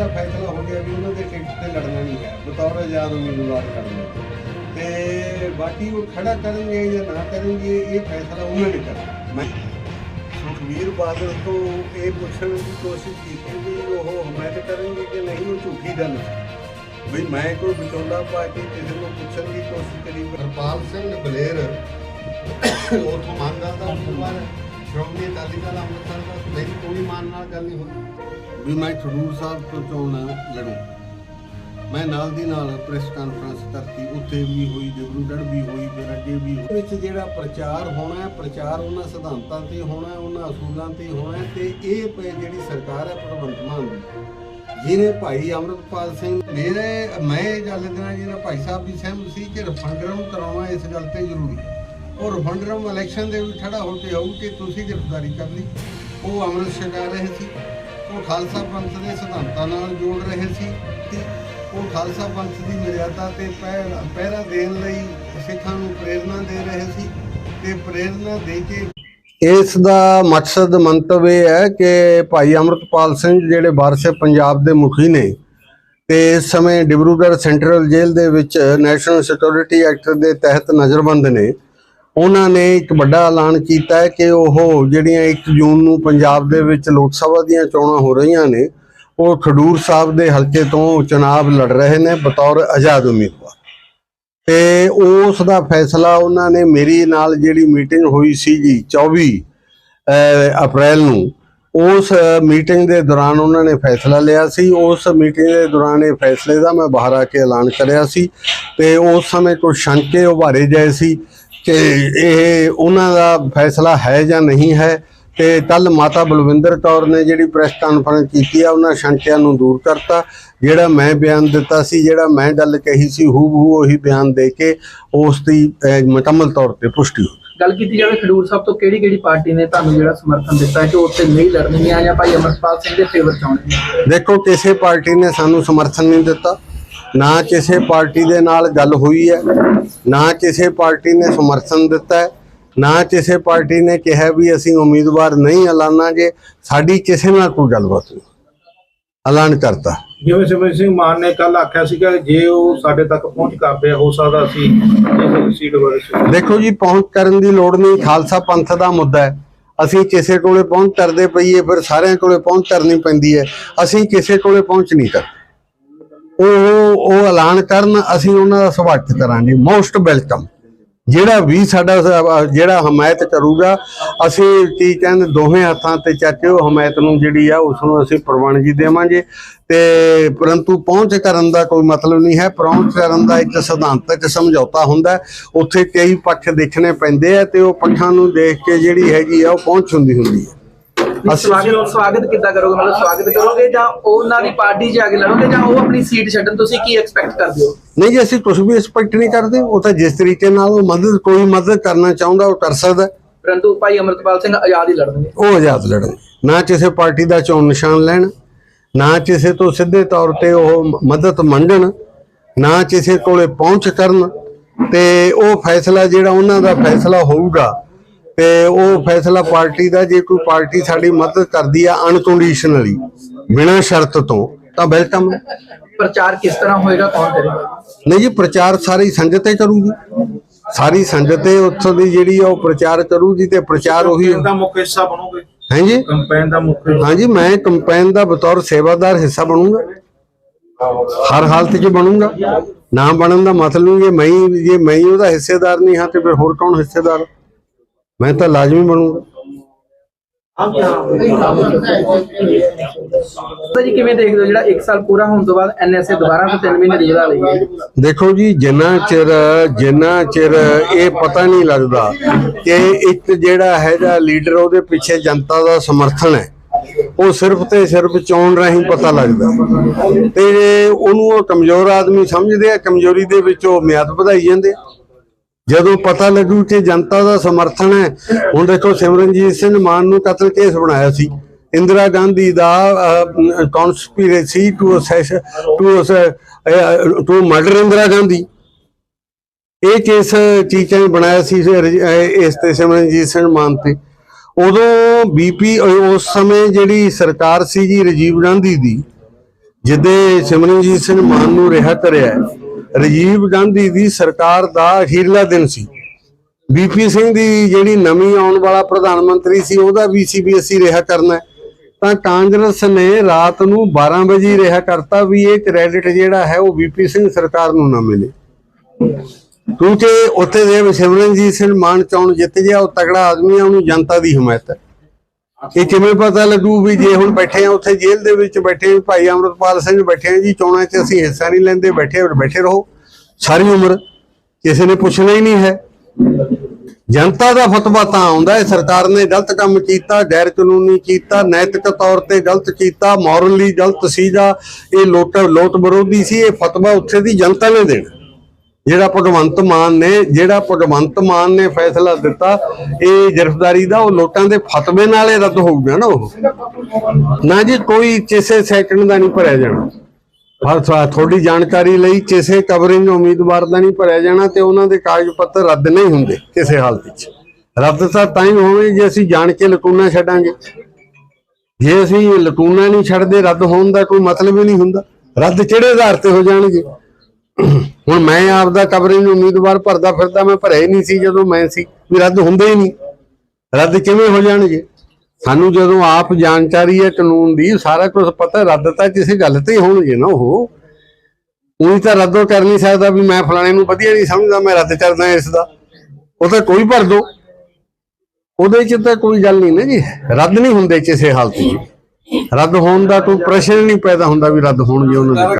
ਤਾਂ ਫੈਸਲਾ ਹੋ ਗਿਆ ਵੀ ਉਹਨਾਂ ਦੇ ਟਿਕਟ ਤੇ ਲੜਨਾ ਨਹੀਂ ਹੈ। ਬਤੌਰ ਆਜ਼ਾਦ ਉਮੀਦਵਾਰ ਲੜਨਾ ਤੇ ਬਾਕੀ ਉਹ ਖੜਾ ਕਰਨਗੇ ਜਾਂ ਨਾ ਕਰਨਗੇ ਇਹ ਫੈਸਲਾ ਉਹਨਾਂ ਨੇ ਕਰਨਾ ਮੈਂ ਸੁਖਵੀਰ ਬਾਦਲ ਤੋਂ ਇਹ ਪੁੱਛਣ ਦੀ ਕੋਸ਼ਿਸ਼ ਕੀਤੀ ਵੀ ਉਹ ਹਮਾਇਤ ਕਰਨਗੇ ਕਿ ਨਹੀਂ ਉਹ ਝੂਠੀ ਗੱਲ ਹੈ। ਵੀ ਮੈਂ ਕੋਈ ਵਿਚੋਲਾ ਪਾ ਕੇ ਕਿਸੇ ਨੂੰ ਪੁੱਛਣ ਦੀ ਕੋਸ਼ਿਸ਼ ਕਰੀ। ਹਰਪਾਲ ਸਿੰਘ ਬਲੇਰ ਉਥੋਂ ਮੰਨਦਾ ਦਾ ਉਮੀਦਵਾਰ ਹੈ। ਸ਼੍ਰੋਮਣੀ ਅਕਾਲੀ ਦਲ ਅੰਮ੍ਰਿਤਸਰ ਦਾ ਮੇਰੀ ਕੋਈ ਮਾਨ ਨਾਲ ਗੱਲ ਨਹੀਂ ਹੋਈ। ਵੀ ਮੈਂ ਖਡੂਰ ਸਾਹਿਬ ਤੋਂ ਚੋਣ ਲੜੂ। ਮੈਂ ਨਾਲ ਦੀ ਨਾਲ ਪ੍ਰੈਸ ਕਾਨਫਰੰਸ ਕਰਤੀ ਉੱਥੇ ਵੀ ਹੋਈ ਡਿਬਰੂਗੜ੍ਹ ਵੀ ਹੋਈ, ਫਿਰ ਅੱਗੇ ਵੀ ਹੋਈ। ਵਿੱਚ ਜਿਹੜਾ ਪ੍ਰਚਾਰ ਹੋਣਾ ਹੈ, ਪ੍ਰਚਾਰ ਉਹਨਾਂ ਸਿਧਾਂਤਾਂ ਤੇ ਹੋਣਾ ਉਹਨਾਂ ਅਸੂਲਾਂ ਤੇ ਹੋਣਾ ਹੈ ਤੇ ਇਹ ਜਿਹੜੀ ਸਰਕਾਰ ਹੈ ਭਗਵੰਤ ਮਾਨ ਦੀ। ਜਿਹਨੇ ਭਾਈ ਅਮਰਪਾਲ ਸਿੰਘ ਮੇਰੇ, ਮੈਂ ਇਹ ਗੱਲ ਦੇਣਾ ਜਿਹਨਾਂ ਭਾਈ ਸਾਹਿਬ ਵੀ ਸਹਿਮਤ ਸੀ ਕਿ ਰਫੰਡਰਮ ਕਰਾਉਣਾ ਇਸ ਗੱਲ ਤੇ ਜ਼ਰੂਰੀ ਹੈ। ਉਹ ਰਫੰਡਰਮ ਇਲੈਕਸ਼ਨ ਦੇ ਵੀ ਖੜਾ ਹੋ ਕੇ ਆਊ ਕਿ ਤੁਸੀਂ ਗ੍ਰਿਫਤਾਰੀ ਕਰ ਉਹ ਅੰਮ੍ਰਿਤ ਛਕਾ ਰਹੇ ਸੀ। ਉਹ ਖਾਲਸਾ ਪੰਥ ਦੇ ਸਿਧਾਂਤਾਂ ਨਾਲ ਜੋੜ ਰਹੇ ਸੀ ਤੇ ਉਹ ਖਾਲਸਾ ਪੰਥ ਦੀ ਮਰਿਆਦਾ ਤੇ ਪਹਿਰਾ ਦੇਣ ਲਈ ਸਿੱਖਾਂ ਨੂੰ ਪ੍ਰੇਰਣਾ ਦੇ ਰਹੇ ਸੀ ਤੇ ਪ੍ਰੇਰਣਾ ਦੇ ਕੇ ਇਸ ਦਾ ਮਕਸਦ ਮੰਤਵ ਇਹ ਹੈ ਕਿ ਭਾਈ ਅਮਰਤਪਾਲ ਸਿੰਘ ਜਿਹੜੇ ਵਾਰਸ ਪੰਜਾਬ ਦੇ ਮੁਖੀ ਨੇ ਤੇ ਇਸ ਸਮੇਂ ਡਿਬਰੂਗੜ੍ਹ ਸੈਂਟਰਲ ਜੇਲ੍ਹ ਦੇ ਵਿੱਚ ਨੈਸ਼ਨਲ ਸਿਕਿਉਰਿਟੀ ਐਕਟ ਦੇ ਤਹਿਤ ਨਜ਼ਰਬੰਦ ਨੇ। ਉਹਨਾਂ ਨੇ ਇੱਕ ਵੱਡਾ ਐਲਾਨ ਕੀਤਾ ਹੈ ਕਿ ਉਹ ਜਿਹੜੀਆਂ 1 ਜੂਨ ਨੂੰ ਪੰਜਾਬ ਦੇ ਵਿੱਚ ਲੋਕ ਸਭਾ ਦੀਆਂ ਚੋਣਾਂ ਹੋ ਰਹੀਆਂ ਨੇ, ਉਹ ਖਡੂਰ ਸਾਹਿਬ ਦੇ ਹਲਕੇ ਤੋਂ ਚੁਣਾਵ ਲੜ ਰਹੇ ਨੇ ਬਤੌਰ ਆਜ਼ਾਦ ਉਮੀਦਵਾਰ। ਤੇ ਉਸ ਦਾ ਫੈਸਲਾ ਉਹਨਾਂ ਨੇ ਮੇਰੀ ਨਾਲ ਜਿਹੜੀ ਮੀਟਿੰਗ ਹੋਈ ਸੀਗੀ ਜੀ 24 ਅਪ੍ਰੈਲ ਨੂੰ, ਉਸ ਮੀਟਿੰਗ ਦੇ ਦੌਰਾਨ ਉਹਨਾਂ ਨੇ ਫੈਸਲਾ ਲਿਆ ਸੀ। ਉਸ ਮੀਟਿੰਗ ਦੇ ਦੌਰਾਨ ਇਹ ਫੈਸਲੇ ਦਾ ਮੈਂ ਬਾਹਰ ਆ ਕੇ ਐਲਾਨ ਕਰਿਆ ਸੀ ਤੇ ਉਸ ਸਮੇਂ ਕੁਝ ਸ਼ੰਕੇ ਉਭਾਰੇ ਜਾਏ ਸੀ। ਕਿ ਇਹ ਉਹਨਾਂ ਦਾ ਫੈਸਲਾ ਹੈ ਜਾਂ ਨਹੀਂ ਹੈ ਤੇ ਕੱਲ ਮਾਤਾ ਬਲਵਿੰਦਰ ਕੌਰ ਨੇ ਜਿਹੜੀ ਪ੍ਰੈਸ ਕਾਨਫਰੰਸ ਕੀਤੀ ਆ ਉਹਨਾਂ ਸ਼ੰਕਿਆਂ ਨੂੰ ਦੂਰ ਕਰਤਾ। ਜਿਹੜਾ ਮੈਂ ਬਿਆਨ ਦਿੱਤਾ ਸੀ ਜਿਹੜਾ ਮੈਂ ਗੱਲ ਕਹੀ ਸੀ ਹੂ ਬਹੂ ਉਹੀ ਬਿਆਨ ਦੇ ਕੇ ਉਸ ਦੀ ਮੁਕੰਮਲ ਤੌਰ ਤੇ ਪੁਸ਼ਟੀ ਹੋ ਗੱਲ ਕੀਤੀ ਜਾਵੇ ਖਡੂਰ ਸਾਹਿਬ ਤੋਂ ਕਿਹੜੀ ਕਿਹੜੀ ਪਾਰਟੀ ਨੇ ਤੁਹਾਨੂੰ ਜਿਹੜਾ ਸਮਰਥਨ ਦਿੱਤਾ ਹੈ ਕਿ ਉੱਥੇ ਨਹੀਂ ਲੜਨਗੀਆਂ ਜਾਂ ਭਾਈ ਅਮਰਪਾਲ ਸਿੰਘ ਦੇ ਫੇਵਰ ਚ ਆਉਣਗੀਆਂ ਦੇਖੋ ਕਿਸੇ ਪਾਰਟੀ ਨੇ ਸਾਨੂੰ ਸਮਰਥਨ ਨਹੀਂ ਦਿੱਤਾ। ਨਾ ਕਿਸੇ ਪਾਰਟੀ ਦੇ ਨਾਲ ਗੱਲ ਹੋਈ ਹੈ ਨਾ ਕਿਸੇ ਪਾਰਟੀ ਨੇ ਸਮਰਥਨ ਦਿੱਤਾ ਹੈ ਨਾ ਕਿਸੇ ਪਾਰਟੀ ਨੇ ਕਿਹਾ ਵੀ ਅਸੀਂ ਉਮੀਦਵਾਰ ਨਹੀਂ ਐਲਾਨਾਂਗੇ ਸਾਡੀ ਕਿਸੇ ਨਾਲ ਕੋਈ ਗੱਲਬਾਤ ਨਹੀਂ। ਐਲਾਨ ਕਰਤਾ। ਜਿਵੇਂ ਸਿਮਰਨ ਸਿੰਘ ਮਾਨ ਨੇ ਕੱਲ ਆਖਿਆ ਸੀਗਾ ਜੇ ਉਹ ਸਾਡੇ ਤੱਕ ਪਹੁੰਚ ਕਰਦੇ ਹੋ ਸਕਦਾ ਸੀਟ ਬਾਰੇ ਦੇਖੋ ਜੀ ਪਹੁੰਚ ਕਰਨ ਦੀ ਲੋੜ ਨਹੀਂ ਖਾਲਸਾ ਪੰਥ ਦਾ ਮੁੱਦਾ ਹੈ। ਅਸੀਂ ਕਿਸੇ ਕੋਲੇ ਪਹੁੰਚ ਕਰਦੇ ਪਈਏ ਫਿਰ ਸਾਰਿਆਂ ਕੋਲੇ ਪਹੁੰਚ ਕਰਨੀ ਪੈਂਦੀ ਹੈ। ਅਸੀਂ ਕਿਸੇ ਕੋਲੇ ਪਹੁੰਚ ਨਹੀਂ ਕਰਦੇ। ਉਹ ਉਹ ਐਲਾਨ ਕਰਨ, ਅਸੀਂ ਉਹਨਾਂ ਦਾ ਸਵਾਗਤ ਕਰਾਂਗੇ। ਮੋਸਟ ਵੈਲਕਮ ਜਿਹੜਾ ਵੀ ਸਾਡਾ, ਜਿਹੜਾ ਹਮਾਇਤ ਕਰੂਗਾ, ਅਸੀਂ ਕੀ ਕਹਿੰਦੇ, ਦੋਵੇਂ ਹੱਥਾਂ ਤੇ ਚੱਕ ਉਹ ਹਮਾਇਤ ਨੂੰ ਜਿਹੜੀ ਆ, ਉਸ ਨੂੰ ਅਸੀਂ ਪ੍ਰਵਾਨਗੀ ਦੇਵਾਂਗੇ। ਤੇ ਪਰੰਤੂ ਪਹੁੰਚ ਕਰਨ ਦਾ ਕੋਈ ਮਤਲਬ ਨਹੀਂ ਹੈ। ਪਹੁੰਚ ਕਰਨ ਦਾ ਇੱਕ ਸਿਧਾਂਤਕ ਸਮਝੌਤਾ ਹੁੰਦਾ ਉੱਥੇ ਕਈ ਪੱਖ ਦੇਖਣੇ ਪੈਂਦੇ ਆ ਤੇ ਉਹ ਪੱਖਾਂ ਨੂੰ ਦੇਖ ਕੇ ਜਿਹੜੀ ਹੈਗੀ ਆ, ਉਹ ਪਹੁੰਚ ਹੁੰਦੀ ਹੁੰਦੀ ਹੈ। ਸਵਾਗਤ ਸਵਾਗਤ ਕਿੱਦਾਂ ਕਰੋਗੇ? ਮਤਲਬ ਸਵਾਗਤ ਕਰੋਗੇ ਜਾਂ ਉਹਨਾਂ ਦੀ ਪਾਰਟੀ 'ਚ ਆ ਕੇ ਲੜੋਗੇ ਜਾਂ ਉਹ ਆਪਣੀ ਸੀਟ ਛੱਡਣ? ਤੁਸੀਂ ਕੀ ਐਕਸਪੈਕਟ ਕਰਦੇ ਹੋ? ਨਹੀਂ ਜੀ ਅਸੀਂ ਕੁਝ ਵੀ ਐਕਸਪੈਕਟ ਨਹੀਂ ਕਰਦੇ। ਉਹ ਤਾਂ ਜਿਸ ਤਰੀਕੇ ਨਾਲ ਉਹ ਮਦਦ ਕੋਈ ਮਦਦ ਕਰਨਾ ਚਾਹੁੰਦਾ ਉਹ ਕਰ ਸਕਦਾ। ਪਰੰਤੂ ਭਾਈ ਅਮਰਪਾਲ ਸਿੰਘ ਆਜ਼ਾਦ ਹੀ ਲੜਨਗੇ। ਉਹ ਆਜ਼ਾਦ ਲੜਨ ਨਾ ਕਿਸੇ ਪਾਰਟੀ ਦਾ ਚੋਣ ਨਿਸ਼ਾਨ ਲੈਣ ਨਾ ਕਿਸੇ ਤੋਂ ਸਿੱਧੇ ਤੌਰ ਤੇ ਉਹ ਮਦਦ ਮੰਗਣ ਨਾ ਕਿਸੇ ਕੋਲੇ ਪਹੁੰਚ ਕਰਨ। ਤੇ ਉਹ ਫੈਸਲਾ ਜਿਹੜਾ ਉਹਨਾਂ ਦਾ ਫੈਸਲਾ ਹੋਊਗਾ ਤੇ ਉਹ ਫੈਸਲਾ ਪਾਰਟੀ ਦਾ ਜੇ ਕੋਈ ਪਾਰਟੀ ਸਾਡੀ ਮਦਦ ਕਰਦੀ ਆ ਅਨਕੰਡੀਸ਼ਨਲੀ ਬਿਨਾਂ ਸ਼ਰਤ ਤੋਂ ਤਾਂ ਵੈਲਕਮ ਹੈ। ਪ੍ਰਚਾਰ ਕਿਸ ਤਰ੍ਹਾਂ ਹੋਏਗਾ ਕੌਣ ਕਰੇਗਾ? ਨਹੀਂ ਜੀ ਪ੍ਰਚਾਰ ਸਾਰੀ ਸੰਗਤ ਹੀ ਕਰੂਗੀ। ਸਾਰੀ ਸੰਗਤ ਹੀ ਉੱਥੋਂ ਦੀ ਜਿਹੜੀ ਉਹ ਪ੍ਰਚਾਰ ਕਰੂਗੀ ਤੇ ਪ੍ਰਚਾਰ ਉਹੀ ਦਾ ਮੁੱਖ ਹਿੱਸਾ ਬਣੋਗੇ। ਹੈ ਜੀ? ਕੰਪੇਨ ਦਾ ਮੁੱਖ ਹਾਂਜੀ ਮੈਂ ਕੰਪੇਨ ਦਾ ਬਤੌਰ ਸੇਵਾਦਾਰ ਹਿੱਸਾ ਬਣੂੰਗਾ। ਹਰ ਹਾਲਤ 'ਚ ਬਣੂੰਗਾ। ਨਾ ਬਣਨ ਦਾ ਮਤਲਬ ਨਹੀਂ ਜੇ ਮੈਂ ਜੇ ਮੈਂ ਉਹਦਾ ਹਿੱਸੇਦਾਰ ਨਹੀਂ ਹਾਂ ਤੇ ਫਿਰ ਹੋਰ ਕੌਣ ਹਿੱਸੇਦਾਰ? ਮੈਂ ਤਾਂ ਲਾਜ਼ਮੀ ਬਣੂੰਗਾ ਤਾਂ ਜੀ ਕਿਵੇਂ ਦੇਖਦੇ ਹੋ ਜਿਹੜਾ 1 ਸਾਲ ਪੂਰਾ ਹੋਣ ਤੋਂ ਬਾਅਦ ਐਨਐਸਏ ਦੁਬਾਰਾ ਤੋਂ 3 ਮਹੀਨੇ ਦੀ ਵਧਾ ਲਈ ਹੈ? ਦੇਖੋ ਜੀ ਜਿੰਨਾ ਚਿਰ ਜਿੰਨਾ ਚਿਰ ਇਹ ਪਤਾ ਨਹੀਂ ਲੱਗਦਾ ਕਿ ਇੱਕ ਜਿਹੜਾ ਹੈਗਾ ਲੀਡਰ ਉਹਦੇ ਪਿੱਛੇ ਜਨਤਾ ਦਾ ਸਮਰਥਨ ਹੈ ਉਹ ਸਿਰਫ ਤੇ ਸਿਰਫ ਚੋਣ ਰਾਹੀਂ ਪਤਾ ਲੱਗਦਾ। ਤੇ ਉਹਨੂੰ ਉਹ ਕਮਜ਼ੋਰ ਆਦਮੀ ਸਮਝਦੇ ਆ ਕਮਜ਼ੋਰੀ ਦੇ ਵਿੱਚ ਉਹ ਮਿਆਦ ਵਧਾਈ ਜਾਂਦੇ ਆ। ਜਦੋਂ ਪਤਾ ਲੱਗੂ ਕਿ ਜਨਤਾ ਦਾ ਸਮਰਥਨ ਹੈ, ਹੁਣ ਦੇਖੋ ਸਿਮਰਨਜੀਤ ਸਿੰਘ ਮਾਨ ਨੂੰ ਕਤਲ ਕੇਸ ਬਣਾਇਆ ਸੀ। ਇੰਦਰਾ ਗਾਂਧੀ ਦਾ conspiracy to assess to to murder Indira Gandhi. ਇਹ ਕੇਸ ਚੀਚਾਂ ਨੇ ਬਣਾਇਆ ਸੀ ਇਸ ਤੇ ਸਿਮਰਨਜੀਤ ਸਿੰਘ ਮਾਨ ਤੇ। ਉਦੋਂ ਬੀਪੀ ਉਸ ਸਮੇਂ ਜਿਹੜੀ ਸਰਕਾਰ ਸੀ ਜੀ ਰਾਜੀਵ ਗਾਂਧੀ ਦੀ, ਜਿੱਦੇ ਸਿਮਰਨਜੀਤ ਸਿੰਘ ਮਾਨ ਨੂੰ ਰਿਹਾ ਕਰਿਆ ਰਾਜੀਵ ਗਾਂਧੀ ਦੀ ਸਰਕਾਰ ਦਾ ਅਖੀਰਲਾ ਦਿਨ ਸੀ। ਬੀਪੀ ਸਿੰਘ ਦੀ ਜਿਹੜੀ ਨਵੀਂ ਆਉਣ ਵਾਲਾ ਪ੍ਰਧਾਨ ਮੰਤਰੀ ਸੀ, ਉਹਦਾ ਵੀ ਸੀ ਵੀ ਅਸੀਂ ਰਿਹਾ ਕਰਨਾ ਤਾਂ ਕਾਂਗਰਸ ਨੇ ਰਾਤ ਨੂੰ 12 ਵਜੇ ਰਿਹਾ ਕਰਤਾ ਵੀ ਇਹ ਕ੍ਰੈਡਿਟ ਜਿਹੜਾ ਹੈ, ਉਹ ਬੀਪੀ ਸਿੰਘ ਸਰਕਾਰ ਨੂੰ ਨਾ ਮਿਲੇ। ਕਿਉਂਕਿ ਉੱਥੇ ਦੇ ਸਿਮਰਨਜੀਤ ਸਿੰਘ ਮਾਨ ਚੌਣ ਜਿੱਤ ਗਿਆ, ਉਹ ਤਗੜਾ ਆਦਮੀ ਆ, ਉਹਨੂੰ ਜਨਤਾ ਦੀ ਹਮਾਇਤ ਹੈ। ਇਹ ਕਿਵੇਂ ਪਤਾ ਲੱਗੂ ਵੀ ਜੇ ਹੁਣ ਬੈਠੇ ਆ ਉੱਥੇ ਜੇਲ੍ਹ ਦੇ ਵਿੱਚ ਬੈਠੇ ਭਾਈ ਅਮਰਪਾਲ ਸਿੰਘ ਬੈਠੇ ਆ ਜੀ, ਚੋਣਾਂ 'ਚ ਅਸੀਂ ਹਿੱਸਾ ਨਹੀਂ ਲੈਂਦੇ, ਬੈਠੇ ਬੈਠੇ ਰਹੋ। ਸਾਰੀ ਉਮਰ ਕਿਸੇ ਨੇ ਪੁੱਛਣਾ ਹੀ ਨਹੀਂ ਹੈ। ਜਨਤਾ ਦਾ ਫਤਵਾ ਤਾਂ ਆਉਂਦਾ ਹੈ, ਸਰਕਾਰ ਨੇ ਗਲਤ ਕੰਮ ਕੀਤਾ, ਗੈਰ ਕਾਨੂੰਨੀ ਕੀਤਾ, ਨੈਤਿਕ ਤੌਰ ਤੇ ਗਲਤ ਕੀਤਾ ਮੋਰਲੀ ਗਲਤ ਸੀਗਾ, ਇਹ ਲੋਟ ਲੋਟ ਵਿਰੋਧੀ ਸੀ, ਇਹ ਫਤਵਾ ਉੱਥੇ ਦੀ ਜਨਤਾ ਨੇ ਦੇਣਾ। ਜਿਹੜਾ ਭਗਵੰਤ ਮਾਨ ਨੇ, ਜਿਹੜਾ ਭਗਵੰਤ ਮਾਨ ਨੇ ਫੈਸਲਾ ਦਿੱਤਾ, ਇਹ ਗ੍ਰਿਫਤਾਰੀ ਦਾ ਉਹ ਲੋਟਾਂ ਦੇ ਫਤਵੇ ਨਾਲ ਹੀ ਰੱਦ ਹੋਊਗਾ ਨਾ ਉਹ। ਨਾ ਜੀ, ਕੋਈ ਕਿਸੇ ਸੈਕੰਡ ਦਾ ਨਹੀਂ ਭਰਿਆ ਜਾਣਾ। ਹਰ ਥੋੜੀ ਜਾਣਕਾਰੀ ਲਈ, ਕਿਸੇ ਕਵਰਿੰਗ ਉਮੀਦਵਾਰ ਦਾ ਨਹੀਂ ਭਰਿਆ ਜਾਣਾ ਤੇ ਉਹਨਾਂ ਦੇ ਕਾਗਜ਼ ਪੱਤਰ ਰੱਦ ਨਹੀਂ ਹੁੰਦੇ ਕਿਸੇ ਹਾਲਤ ਵਿੱਚ। ਰੱਦ ਤਾਂ ਤਾਂ ਹੀ ਹੋਵੇ ਜੇ ਅਸੀਂ ਜਾਣ ਕੇ ਲਕੂਨਾ ਛੱਡਾਂਗੇ। ਜੇ ਅਸੀਂ ਲਕੂਨਾ ਨਹੀਂ ਛੱਡਦੇ, ਰੱਦ ਹੋਣ ਦਾ ਕੋਈ ਮਤਲਬ ਹੀ ਨਹੀਂ ਹੁੰਦਾ। ਰੱਦ ਕਿਹੜੇ ਆਧਾਰ ਤੇ ਹੋ ਜਾਣਗੇ? ਹੁਣ ਮੈਂ ਆਪਦਾ ਕਵਰਿੰਗ ਉਮੀਦਵਾਰ ਭਰਦਾ ਫਿਰਦਾ, ਮੈਂ ਭਰਿਆ ਹੀ ਨਹੀਂ ਸੀ ਜਦੋਂ ਮੈਂ ਸੀ। ਵੀ ਰੱਦ ਹੁੰਦੇ ਹੀ ਨਹੀਂ। ਰੱਦ ਕਿਵੇਂ ਹੋ ਜਾਣਗੇ? ਸਾਨੂੰ ਜਦੋਂ ਆਪ ਜਾਣਕਾਰੀ ਹੈ, ਕਾਨੂੰਨ ਦੀ, ਸਾਰਾ ਕੁਝ ਪਤਾ ਰੱਦ ਤਾਂ ਕਿਸੇ ਗੱਲ ਤੇ ਹੋਣਗੇ ਨਾ ਉਹ। ਉਹੀ ਤਾਂ ਰੱਦੋਂ ਕਰ ਨਹੀਂ ਸਕਦਾ ਵੀ ਮੈਂ ਫਲਾਣੇ ਨੂੰ ਵਧੀਆ ਨਹੀਂ ਸਮਝਦਾ, ਮੈਂ ਰੱਦ ਕਰਦਾ ਇਸ ਦਾ। ਉਹ ਤਾਂ ਕੋਈ ਭਰ ਦੋ। ਉਹਦੇ ਚ ਤਾਂ ਕੋਈ ਗੱਲ ਨਹੀਂ ਨਾ ਜੀ। ਰੱਦ ਨਹੀਂ ਹੁੰਦੇ ਕਿਸੇ ਹਾਲਤ 'ਚ। ਰੱਦ ਹੋਣ ਦਾ ਕੋਈ ਪ੍ਰਸ਼ਨ ਨਹੀਂ ਪੈਦਾ ਹੁੰਦਾ ਵੀ ਰੱਦ ਹੋਣਗੇ ਉਹਨਾਂ ਦੇ।